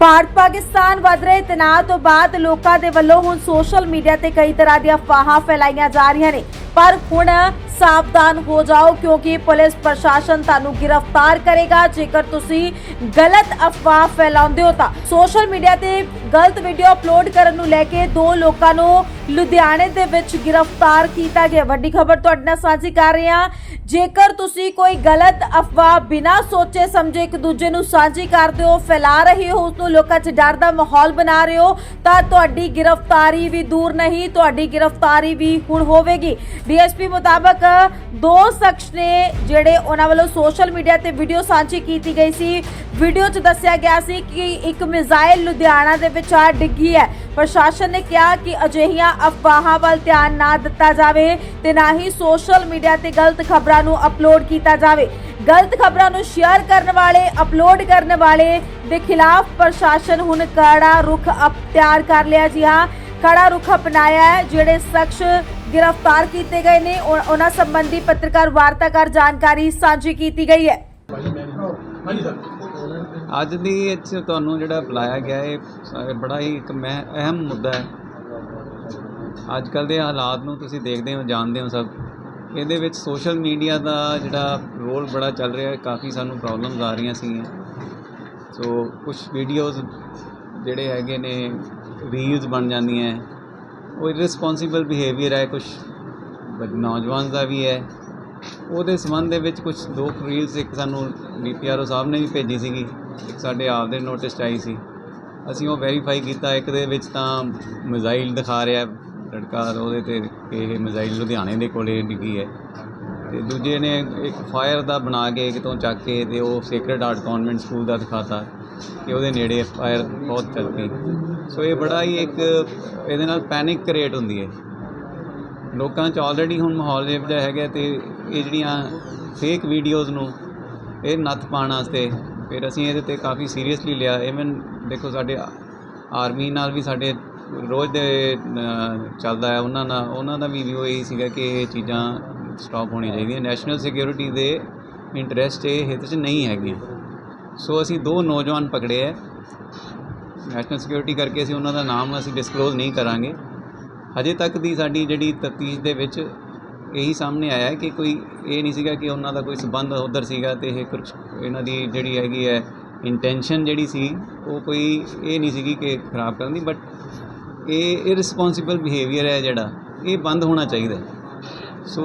ਭਾਰਤ ਪਾਕਿਸਤਾਨ ਵੱਧ ਰਹੇ ਤਣਾਅ ਤੋਂ ਬਾਅਦ ਲੋਕਾਂ ਦੇ ਵੱਲੋਂ ਹੁਣ ਸੋਸ਼ਲ ਮੀਡੀਆ ਤੇ ਕਈ ਤਰ੍ਹਾਂ ਦੀਆਂ ਅਫਵਾਹਾਂ ਫੈਲਾਈਆਂ ਜਾ ਰਹੀਆਂ ਨੇ। ਪਰ ਹੁਣ ਸਾਵਧਾਨ ਹੋ ਜਾਓ ਕਿਉਂਕਿ ਪੁਲਿਸ ਪ੍ਰਸ਼ਾਸਨ ਤੁਹਾਨੂੰ ਗ੍ਰਿਫਤਾਰ ਕਰੇਗਾ। ਜੇਕਰ ਤੁਸੀਂ ਗਲਤ ਅਫਵਾਹ ਫੈਲਾਉਂਦੇ ਹੋ ਤਾਂ ਸੋਸ਼ਲ ਮੀਡੀਆ ਤੇ ਗਲਤ ਵੀਡੀਓ ਅਪਲੋਡ ਕਰਨ ਨੂੰ ਲੈ ਕੇ ਦੋ ਲੋਕਾਂ ਨੂੰ ਲੁਧਿਆਣੇ ਦੇ ਵਿੱਚ ਗ੍ਰਿਫਤਾਰ ਕੀਤਾ ਗਿਆ। ਵੱਡੀ ਖਬਰ ਤੁਹਾਡੇ ਨਾਲ ਸਾਂਝੀ ਕਰ ਰਹੇ ਹਾਂ। ਜੇਕਰ ਤੁਸੀਂ ਕੋਈ ਗਲਤ ਅਫਵਾਹ ਬਿਨਾਂ ਸੋਚੇ ਸਮਝੇ ਇੱਕ ਦੂਜੇ ਨੂੰ ਸਾਂਝੀ ਕਰਦੇ ਹੋ, ਫੈਲਾ ਰਹੇ ਹੋ, ਉਸ ਨੂੰ ਲੋਕਾਂ 'ਚ ਡਰ ਦਾ ਮਾਹੌਲ ਬਣਾ ਰਹੇ ਹੋ, ਤਾਂ ਤੁਹਾਡੀ ਗ੍ਰਿਫਤਾਰੀ ਵੀ ਦੂਰ ਨਹੀਂ, ਤੁਹਾਡੀ ਗ੍ਰਿਫਤਾਰੀ ਵੀ ਹੁਣ ਹੋਵੇਗੀ। ਡੀਐਸਪੀ ਮੁਤਾਬਕ ਦੋ ਸ਼ਖਸ ਨੇ ਜਿਹੜੇ ਉਹਨਾਂ ਵੱਲੋਂ ਸੋਸ਼ਲ ਮੀਡੀਆ ਤੇ ਵੀਡੀਓ ਸਾਂਝੀ ਕੀਤੀ ਗਈ ਸੀ। ਵੀਡੀਓ 'ਚ ਦੱਸਿਆ ਗਿਆ ਸੀ ਕਿ ਇੱਕ ਮਿਜ਼ਾਈਲ ਲੁਧਿਆਣਾ ਦੇ ਵਿੱਚ ਆ ਡਿੱਗੀ ਹੈ। ਪ੍ਰਸ਼ਾਸਨ ਨੇ ਕਿਹਾ ਕਿ ਅਜਿਹੀਆਂ ਅਫਵਾਹਾਂ ਵੱਲ ਧਿਆਨ ਨਾ ਦਿੱਤਾ ਜਾਵੇ ਤੇ ਨਾ ਹੀ ਸੋਸ਼ਲ ਮੀਡੀਆ ਤੇ ਗਲਤ ਖਬਰਾਂ ਨੂੰ ਅਪਲੋਡ ਕੀਤਾ ਜਾਵੇ। ਗਲਤ ਖਬਰਾਂ ਨੂੰ ਸ਼ੇਅਰ ਕਰਨ ਵਾਲੇ, ਅਪਲੋਡ ਕਰਨ ਵਾਲੇ ਦੇ ਖਿਲਾਫ ਪ੍ਰਸ਼ਾਸਨ ਹੁਣ ਕੜਾ ਰੁਖ ਅਪਤਿਆਰ ਕਰ ਲਿਆ ਜੀ ਹਾਂ। ਕੜਾ ਰੁਖ ਅਪਣਾਇਆ ਹੈ, ਜਿਹੜੇ ਸ਼ਖਸ ਗ੍ਰਿਫਤਾਰ ਕੀਤੇ ਗਏ ਨੇ ਉਹ- ਉਹਨਾਂ ਸੰਬੰਧੀ ਪੱਤਰਕਾਰ ਵਾਰਤਾ ਕਰ ਜਾਣਕਾਰੀ ਸਾਂਝੀ ਕੀਤੀ ਗਈ ਹੈ। ਅੱਜ ਦੀ ਵਿੱਚ ਤੁਹਾਨੂੰ ਜਿਹੜਾ ਬੁਲਾਇਆ ਗਿਆ, ਇਹ ਬੜਾ ਹੀ ਇੱਕ ਮਹਿ, ਅਹਿਮ ਮੁੱਦਾ ਹੈ। ਅੱਜ ਕੱਲ ਦੇ ਹਾਲਾਤ ਨੂੰ ਤੁਸੀਂ ਦੇਖਦੇ ਹੋ, ਜਾਣਦੇ ਹੋ ਸਭ। ਇਹਦੇ ਵਿੱਚ ਸੋਸ਼ਲ ਮੀਡੀਆ ਦਾ ਜਿਹੜਾ ਰੋਲ ਬੜਾ ਚੱਲ ਰਿਹਾ ਹੈ, ਕਾਫੀ ਸਾਨੂੰ ਪ੍ਰੋਬਲਮਸ ਆ ਰਹੀਆਂ ਸੀ ਸੋ ਕੁਝ ਵੀਡੀਓਜ਼ ਜਿਹੜੇ ਹੈਗੇ ਨੇ ਰੀਲਸ ਬਣ ਜਾਂਦੀਆਂ ਉਹ ਇਰਰਿਸਪੌਂਸਿਬਲ ਬਿਹੇਵੀਅਰ ਹੈ ਕੁਝ ਨੌਜਵਾਨ ਦਾ ਵੀ ਹੈ। ਉਹਦੇ ਸੰਬੰਧ ਦੇ ਵਿੱਚ ਕੁਝ ਦੋ ਰੀਲਸ ਇੱਕ ਸਾਨੂੰ ਡੀਪੀਆਰਓ ਸਾਹਿਬ ਨੇ ਵੀ ਭੇਜੀ ਸੀਗੀ। ਇੱਕ ਸਾਡੇ ਆਪ ਦੇ ਨੋਟਿਸ 'ਚ ਆਈ ਸੀ। ਅਸੀਂ ਉਹ ਵੈਰੀਫਾਈ ਕੀਤਾ। ਇੱਕ ਦੇ ਵਿੱਚ ਤਾਂ ਮਿਜ਼ਾਈਲ ਦਿਖਾ ਰਿਹਾ ਲੜਕਾ ਉਹਦੇ ਤੇ ਇਹ ਮਿਜ਼ਾਈਲ ਲੁਧਿਆਣੇ ਦੇ ਕੋਲੇ ਡਿੱਗੀ ਹੈ। ਤੇ ਦੂਜੇ ਨੇ ਇੱਕ ਫਾਇਰ ਦਾ ਬਣਾ ਕੇ ਕਿਤੋਂ ਚੱਕ ਕੇ ਤੇ ਉਹ ਸੇਕਰਡ ਆਰਟ ਕਨਵੈਂਟ ਸਕੂਲ ਦਾ ਦਿਖਾਤਾ। ਕਿ ਉਹਦੇ ਨੇੜੇ ਫਾਇਰ ਬਹੁਤ ਚੱਲਦੀ। ਸੋ ਇਹ ਬੜਾ ਹੀ ਇੱਕ ਇਹਦੇ ਨਾਲ ਪੈਨਿਕ ਕ੍ਰੀਏਟ ਹੁੰਦੀ ਹੈ। ਲੋਕਾਂ 'ਚ ਆਲਰੇਡੀ ਹੁਣ ਮਾਹੌਲ ਇਹੋ ਜਿਹਾ ਹੈਗਾ ਤੇ ਇਹ ਜਿਹੜੀਆਂ ਫੇਕ ਵੀਡੀਓਜ਼ ਨੂੰ ਇਹ ਨੱਥ ਪਾਉਣ ਵਾਸਤੇ ਫਿਰ ਅਸੀਂ ਇਹਦੇ ਤੇ ਕਾਫੀ ਸੀਰੀਅਸਲੀ ਲਿਆ। ਇਵਨ ਦੇਖੋ ਸਾਡੇ ਆਰਮੀ ਨਾਲ ਵੀ ਸਾਡੇ ਰੋਜ਼ ਦੇ ਚੱਲਦਾ ਹੈ। ਉਹਨਾਂ ਨਾਲ, ਉਹਨਾਂ ਦਾ ਵੀ ਵਿਊ ਇਹੀ ਸੀਗਾ ਕਿ ਇਹ ਚੀਜ਼ਾਂ ਸਟਾਪ ਹੋਣੀਆਂ ਚਾਹੀਦੀਆਂ। ਨੈਸ਼ਨਲ ਸਿਕਿਉਰਿਟੀ ਦੇ ਇੰਟਰਸਟ ਇਹ ਹਿੱਤ 'ਚ ਨਹੀਂ ਹੈਗੀਆਂ। ਸੋ ਅਸੀਂ ਦੋ ਨੌਜਵਾਨ ਪਕੜੇ ਹੈ। ਨੈਸ਼ਨਲ ਸਿਕਿਉਰਿਟੀ ਕਰਕੇ ਅਸੀਂ ਉਹਨਾਂ ਦਾ ਨਾਮ ਅਸੀਂ ਡਿਸਕਲੋਜ਼ ਨਹੀਂ ਕਰਾਂਗੇ। ਹਜੇ ਤੱਕ ਦੀ ਸਾਡੀ ਜਿਹੜੀ ਤਫਤੀਸ਼ ਦੇ ਵਿੱਚ ਇਹੀ ਸਾਹਮਣੇ ਆਇਆ ਕਿ ਕੋਈ ਇਹ ਨਹੀਂ ਸੀਗਾ ਕਿ ਉਹਨਾਂ ਦਾ ਕੋਈ ਸਬੰਧ ਉਧਰ ਸੀਗਾ ਤੇ ਇਹ ਕੁਝ ਇਹਨਾਂ ਦੀ ਜਿਹੜੀ ਹੈਗੀ ਹੈ ਇੰਟੈਂਸ਼ਨ ਜਿਹੜੀ ਸੀ, ਉਹ ਕੋਈ ਇਹ ਨਹੀਂ ਸੀਗੀ ਕਿ ਖਰਾਬ ਕਰਨ ਦੀ ਬਟ ਇਹ ਇਰਰਿਸਪੌਂਸਿਬਲ ਬਿਹੇਵੀਅਰ ਹੈ ਜਿਹੜਾ, ਇਹ ਬੰਦ ਹੋਣਾ ਚਾਹੀਦਾ ਸੋ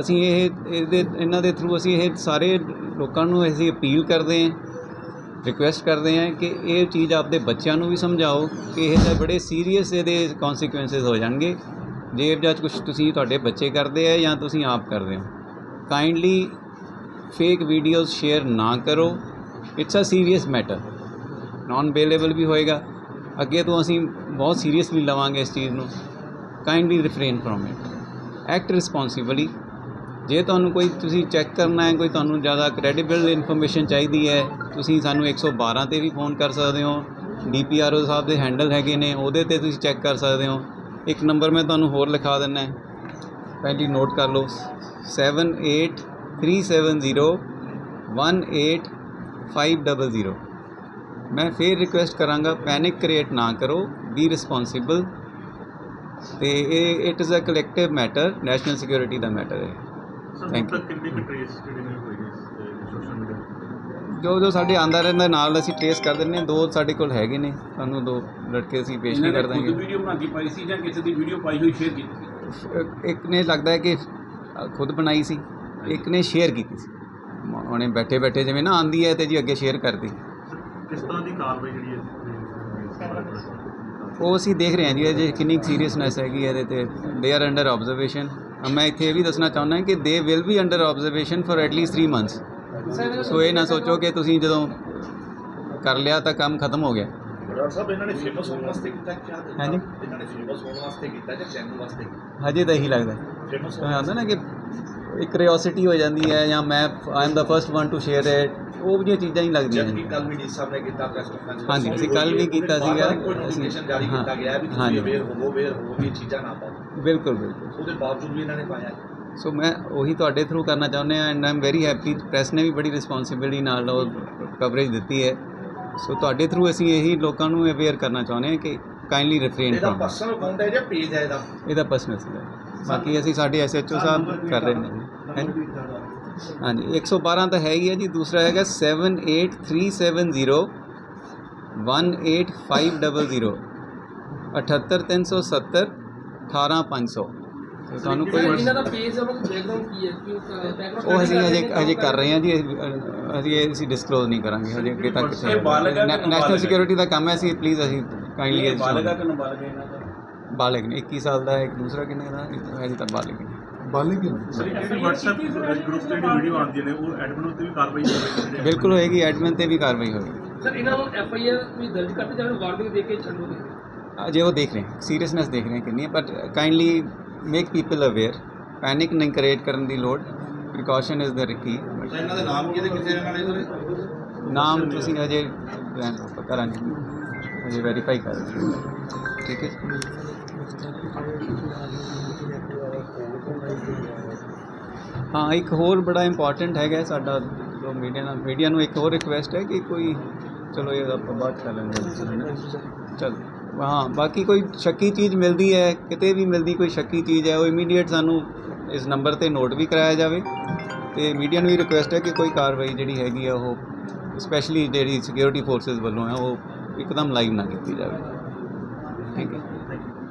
ਅਸੀਂ ਇਹ, ਇਹਦੇ, ਇਹਨਾਂ ਦੇ ਥਰੂ ਅਸੀਂ ਇਹ ਸਾਰੇ ਲੋਕਾਂ ਨੂੰ ਅਸੀਂ ਅਪੀਲ ਕਰਦੇ ਹਾਂ। ਰਿਕੁਐਸਟ ਕਰਦੇ ਹਾਂ ਕਿ ਇਹ ਚੀਜ਼ ਆਪਦੇ ਬੱਚਿਆਂ ਨੂੰ ਵੀ ਸਮਝਾਓ ਕਿ ਇਹ ਤਾਂ ਬੜੇ ਸੀਰੀਅਸ ਇਹਦੇ ਕਨਸੀਕੁਐਂਸਸ ਹੋ ਜਾਣਗੇ। ਜੇ ਜਾਂ ਕੁਝ ਤੁਸੀਂ ਤੁਹਾਡੇ ਬੱਚੇ ਕਰਦੇ ਆ ਜਾਂ ਤੁਸੀਂ ਆਪ ਕਰਦੇ ਹੋ। ਕਾਈਂਡਲੀ ਫੇਕ ਵੀਡੀਓਜ਼ ਸ਼ੇਅਰ ਨਾ ਕਰੋ। It's a serious matter non available ਵੀ ਹੋਏਗਾ। ਅੱਗੇ ਤੋਂ ਅਸੀਂ ਬਹੁਤ ਸੀਰੀਅਸਲੀ ਲਵਾਂਗੇ ਇਸ ਚੀਜ਼ ਨੂੰ। Kindly refrain from it act responsibly ਜੇ ਤੁਹਾਨੂੰ ਕੋਈ ਤੁਸੀਂ ਚੈੱਕ ਕਰਨਾ ਹੈ, ਕੋਈ ਤੁਹਾਨੂੰ ਜ਼ਿਆਦਾ ਕ੍ਰੈਡੀਬਲ ਇਨਫੋਰਮੇਸ਼ਨ ਚਾਹੀਦੀ ਹੈ, ਤੁਸੀਂ ਸਾਨੂੰ 112 ਤੇ ਵੀ ਫੋਨ ਕਰ ਸਕਦੇ ਹੋ। ਡੀਪੀਆਰਓ ਸਾਹਿਬ ਦੇ ਹੈਂਡਲ ਹੈਗੇ ਨੇ, ਉਹਦੇ ਤੇ ਤੁਸੀਂ ਚੈੱਕ ਕਰ ਸਕਦੇ ਹੋ। ਇੱਕ ਨੰਬਰ ਮੈਂ ਤੁਹਾਨੂੰ ਹੋਰ ਲਿਖਾ ਦਿੰਦਾ ਹੈ। ਪਹਿਲੀ ਨੋਟ ਕਰ ਲਓ। 7837018500 ਮੈਂ ਫੇਰ ਰਿਕੁਐਸਟ ਕਰਾਂਗਾ ਪੈਨਿਕ ਕ੍ਰੀਏਟ ਨਾ ਕਰੋ ਬੀ ਰਿਸਪੌਂਸਿਬਲ ਤੇ ਇਹ it is a collective matter national security the matter ਹੈ। ਸਰ Thank ਹੁਣ ਤੱਕ ਕਿੰਨੇ ਕੁ ਟ੍ਰੇਸ ਜਿਹੜੇ ਨੇ ਹੋਏ ਨੇ ਸੋਸ਼ਲ ਮੀਡੀਆ ਜੋ ਜੋ ਸਾਡੇ ਆਂਦਾ ਰਹਿੰਦਾ ਨਾਲ ਅਸੀਂ ਟ੍ਰੇਸ ਕਰ ਦਿੰਦੇ ਹਾਂ ਦੋ ਸਾਡੇ ਕੋਲ ਹੈਗੇ ਨੇ ਤੁਹਾਨੂੰ ਦੋ ਲੜਕੇ ਅਸੀਂ ਪੇਸ਼ ਨਹੀਂ ਕਰ ਦਾਂਗੇ। ਵੀਡੀਓ ਬਣਾ ਕੇ ਪਾਈ ਸੀ ਜਾਂ ਕਿਸੇ ਦੀ ਵੀਡੀਓ ਪਾਈ ਹੋਈ ਸ਼ੇਅਰ ਕੀਤੀ ਸੀ? ਇੱਕ ਨੇ ਲੱਗਦਾ ਹੈ ਕਿ ਖੁਦ ਬਣਾਈ ਸੀ ਇੱਕ ਨੇ ਸ਼ੇਅਰ ਕੀਤੀ ਸੀ। ਉਹਨੇ ਬੈਠੇ ਬੈਠੇ ਜਿਵੇਂ ਨਾ ਆਂਦੀ ਹੈ ਤੇ ਜੀ ਅੱਗੇ ਸ਼ੇਅਰ ਕਰਦੀ ਕਿਸ ਤਰ੍ਹਾਂ ਦੀ ਕਾਰਵਾਈ ਜਿਹੜੀ ਹੈ ਉਹ ਅਸੀਂ ਦੇਖ ਰਹੇ ਹਾਂ ਜੀ ਜੇ ਕਿੰਨੀ ਸੀਰੀਅਸਨੈਸ ਹੈਗੀ ਇਹਦੇ ਤੇ। ਦੇ ਆਰ ਅੰਡਰ ਆਬਜ਼ਰਵੇਸ਼ਨ ਮੈਂ ਇੱਥੇ ਇਹ ਵੀ ਦੱਸਣਾ ਚਾਹੁੰਦਾ ਕਿ they will be under observation for at least 3 months so ਇਹ ਨਾ ਸੋਚੋ ਕਿ ਤੁਸੀਂ ਜਦੋਂ ਕਰ ਲਿਆ ਤਾਂ ਕੰਮ ਖਤਮ ਹੋ ਗਿਆ। ਡਾਕਟਰ ਸਾਹਿਬ ਇਹਨਾਂ ਨੇ ਫੇਮਸ ਹੋਣ ਵਾਸਤੇ ਕੀਤਾ ਕਿ ਹਾਂਜੀ। ਇਹਨਾਂ ਨੇ ਫੇਮਸ ਹੋਣ ਵਾਸਤੇ ਕੀਤਾ ਜਾਂ ਚੈਨਲ ਵਾਸਤੇ ਹਜੇ ਤਾਂ ਇਹੀ ਲੱਗਦਾ। ਫੇਮਸ ਆਉਂਦਾ ਨਾ ਕਿ ਇੱਕ ਕਿਉਰਿਓਸਿਟੀ ਹੋ ਜਾਂਦੀ ਹੈ ਜਾਂ ਮੈਂ I am the first one to share it ਉਹ ਜਿਹੀਆਂ ਚੀਜ਼ਾਂ ਨਹੀਂ ਲੱਗਦੀਆਂ ਕਿ ਕੱਲ ਵੀ ਡੀ ਸਾਹਿਬ ਨੇ ਕੀਤਾ ਪ੍ਰੈਸ ਕਾਨਫਰੰਸ ਹਾਂਜੀ, ਅਸੀਂ ਕੱਲ੍ਹ ਵੀ ਕੀਤਾ ਸੀਗਾ। ਨੋਟੀਫਿਕੇਸ਼ਨ ਜਾਰੀ ਹਾਂ, ਕੀਤਾ ਗਿਆ ਹੈ ਵੀ। ਤੁਸੀਂ ਅਵੇਅਰ ਹੋਵੋ ਅਵੇਅਰ ਹੋਵੋ ਵੀ ਇਹ ਚੀਜ਼ਾਂ ਨਾ ਪਾਓ। ਬਿਲਕੁਲ ਬਿਲਕੁਲ। ਉਹਦੇ ਬਾਵਜੂਦ ਵੀ ਇਹਨਾਂ ਨੇ ਪਾਇਆ। ਸੋ ਮੈਂ ਉਹੀ ਤੁਹਾਡੇ ਥਰੂ ਕਰਨਾ ਚਾਹੁੰਦੇ ਆ and I am very happy press ਨੇ ਵੀ ਬੜੀ ਰਿਸਪੌਂਸਿਬਿਲਿਟੀ ਨਾਲ ਉਹ ਕਵਰੇਜ ਦਿੱਤੀ ਹੈ। ਸੋ ਤੁਹਾਡੇ ਥਰੂ ਅਸੀਂ ਇਹੀ ਲੋਕਾਂ ਨੂੰ ਅਵੇਅਰ ਕਰਨਾ ਚਾਹੁੰਦੇ ਹਾਂ ਕਿ ਕਾਈਂਡਲੀ ਰਿਫਰੇਨ ਇਹਦਾ ਫਰਮ ਪਰਸਨਲ ਅਕਾਊਂਟ ਹੈ ਜਾਂ ਪੇਜ ਹੈ ਇਹਦਾ? ਇਹਦਾ ਪਰਸਨਲ ਸੀ ਬਾਕੀ ਅਸੀਂ ਸਾਡੇ ਐਸਐਚਓ ਸਾਹਿਬ ਕਰ ਰਹੇ ਨੇ। ਹਾਂਜੀ ਹਾਂਜੀ 112 ਤਾਂ ਹੈ ਹੀ ਹੈ ਜੀ ਦੂਸਰਾ ਹੈਗਾ 78370 18500 78370 18500 ਤੇ ਤੁਹਾਨੂੰ ਕੋਈ ਇਹਨਾਂ ਦਾ ਪੇਜ ਦਾ ਬੈਕਗ੍ਰਾਉਂਡ ਕੀ ਹੈ ਕਿ ਬੈਕਗ੍ਰਾਉਂਡ ਉਹ ਅਸੀਂ ਅਜੇ ਅਜੇ ਕਰ ਰਹੇ ਹਾਂ ਜੀ ਅਸੀਂ, ਅ, ਅਸੀਂ ਇਹ ਅਸੀਂ ਡਿਸਕਲੋਜ਼ ਨਹੀਂ ਕਰਾਂਗੇ ਹਜੇ ਅੱਗੇ ਤੱਕ ਇਹ ਬਾਲਗ ਹੈ ਕਿ ਨੈਸ਼ਨਲ ਨਾਬਾਲਗ ਹੈ? ਸਿਕਿਉਰਿਟੀ ਦਾ ਕੰਮ ਹੈ ਅਸੀਂ ਪਲੀਜ਼ ਅਸੀਂ ਇਹ ਕਾਈਂਡਲੀ ਬਾਲਗਾ ਕਿ ਨਾਬਾਲਗ ਹੈ ਇਹਨਾਂ ਦਾ? ਬਾਲਗ ਨੇ 21 ਸਾਲ ਦਾ ਹੈ ਇੱਕ ਦੂਸਰਾ ਕਿੰਨੇ ਦਾ? ਹੈ ਜੀ ਤਾਂ ਬਾਲਗ ਨੇ। ਸਰ ਜਿਹੜੀ WhatsApp ਗਰੁੱਪ ਤੇ ਜਿਹੜੀ ਵੀਡੀਓ ਆਉਂਦੀਆਂ ਨੇ ਉਹ ਐਡਮਿਨ ਉੱਤੇ ਵੀ ਕਾਰਵਾਈ ਹੋਵੇਗੀ ਬਿਲਕੁਲ ਹੋਏਗੀ ਐਡਮਿਨ ਤੇ ਵੀ ਕਾਰਵਾਈ ਹੋਏਗੀ। ਸਰ ਇਹਨਾਂ ਨੂੰ ਐਫ ਆਈ ਆਰ ਵੀ ਦਰਜ ਕਰਤੇ ਜਾਂ ਵਾਰਨਿੰਗ ਦੇ ਕੇ ਛੱਡੋਗੇ? ਅਜੇ ਉਹ ਦੇਖ ਰਹੇ ਹਾਂ ਸੀਰੀਅਸਨੈਸ ਦੇਖ ਰਹੇ ਹਾਂ ਕਿੰਨੀ ਹੈ but kindly make people aware panic ਨਹੀਂ ਕ੍ਰੀਏਟ ਕਰਨ ਦੀ ਲੋੜ ਪ੍ਰੀਕਾਸ਼ਨ ਇਜ਼ ਦ ਕੀ ਇਹਨਾਂ ਦੇ ਨਾਮ ਕੀ ਤੇ ਕਿੱਥੇ ਰਹਿਣ ਵਾਲੇ ਸਰ? ਨਾਮ ਤੁਸੀਂ ਅਜੇ ਕਰਾਂਗੇ। ਅਜੇ ਵੈਰੀਫਾਈ ਕਰ ਰਹੇ ਹਾਂ। ਠੀਕ ਹੈ ਜੀ? ਹਾਂ, ਇੱਕ ਹੋਰ ਬੜਾ ਇੰਪੋਰਟੈਂਟ ਹੈਗਾ ਸਾਡਾ ਜੋ ਮੀਡੀਆ ਨਾਲ ਮੀਡੀਆ ਨੂੰ ਇੱਕ ਹੋਰ ਰਿਕੁਐਸਟ ਹੈ ਕਿ ਕੋਈ ਚਲੋ ਇਹ ਆਪਾਂ ਬਾਤ ਕਰ ਲੈਂਦੇ ਚਲ, ਹਾਂ, ਬਾਕੀ ਕੋਈ ਸ਼ੱਕੀ ਚੀਜ਼ ਮਿਲਦੀ ਹੈ, ਕਿਤੇ ਵੀ ਮਿਲਦੀ ਕੋਈ ਸ਼ੱਕੀ ਚੀਜ਼ ਹੈ, ਉਹ ਇਮੀਡੀਏਟ ਸਾਨੂੰ ਇਸ ਨੰਬਰ ਤੇ ਨੋਟ ਵੀ ਕਰਾਇਆ ਜਾਵੇ। ਤੇ ਮੀਡੀਆ ਨੂੰ ਵੀ ਰਿਕੁਐਸਟ ਹੈ ਕਿ ਕੋਈ ਕਾਰਵਾਈ ਜਿਹੜੀ ਹੈਗੀ ਆ ਉਹ ਸਪੈਸ਼ਲੀ ਜਿਹੜੀ ਸਿਕਿਉਰਿਟੀ ਫੋਰਸਸ ਵੱਲੋਂ ਹੈ, ਉਹ ਇੱਕਦਮ ਲਾਈਵ ਨਾ ਕੀਤੀ ਜਾਵੇ। ਠੀਕ ਹੈ।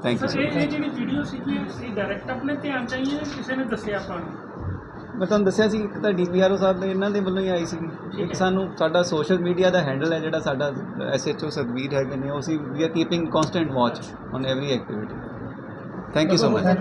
ਥੈਂਕ ਯੂ ਸਰ ਇਹ ਇਹ ਜਿਹੜੀ ਵੀਡੀਓ ਸੀਗੀ ਇਹ ਡਾਇਰੈਕਟ ਆਪਣੇ ਧਿਆਨ ਚ ਆਈ ਹੈ ਜਾਂ ਕਿਸੇ ਨੇ ਦੱਸਿਆ ਆਪਾਂ ਨੂੰ? ਮੈਂ ਤੁਹਾਨੂੰ ਦੱਸਿਆ ਸੀ ਇੱਕ ਤਾਂ ਡੀਪੀਆਰਓ ਸਾਹਿਬ ਦੇ ਇਹਨਾਂ ਦੇ ਵੱਲੋਂ ਹੀ ਆਈ ਸੀ ਇੱਕ ਸਾਨੂੰ ਸਾਡਾ ਸੋਸ਼ਲ ਮੀਡੀਆ ਦਾ ਹੈਂਡਲ ਹੈ ਜਿਹੜਾ ਸਾਡਾ ਐਸਐਚਓ ਸਤਵੀਰ ਹੈਗੇ ਨੇ ਉਹ ਸੀ we are keeping constant watch on every activity thank you so much ਹਾਂ।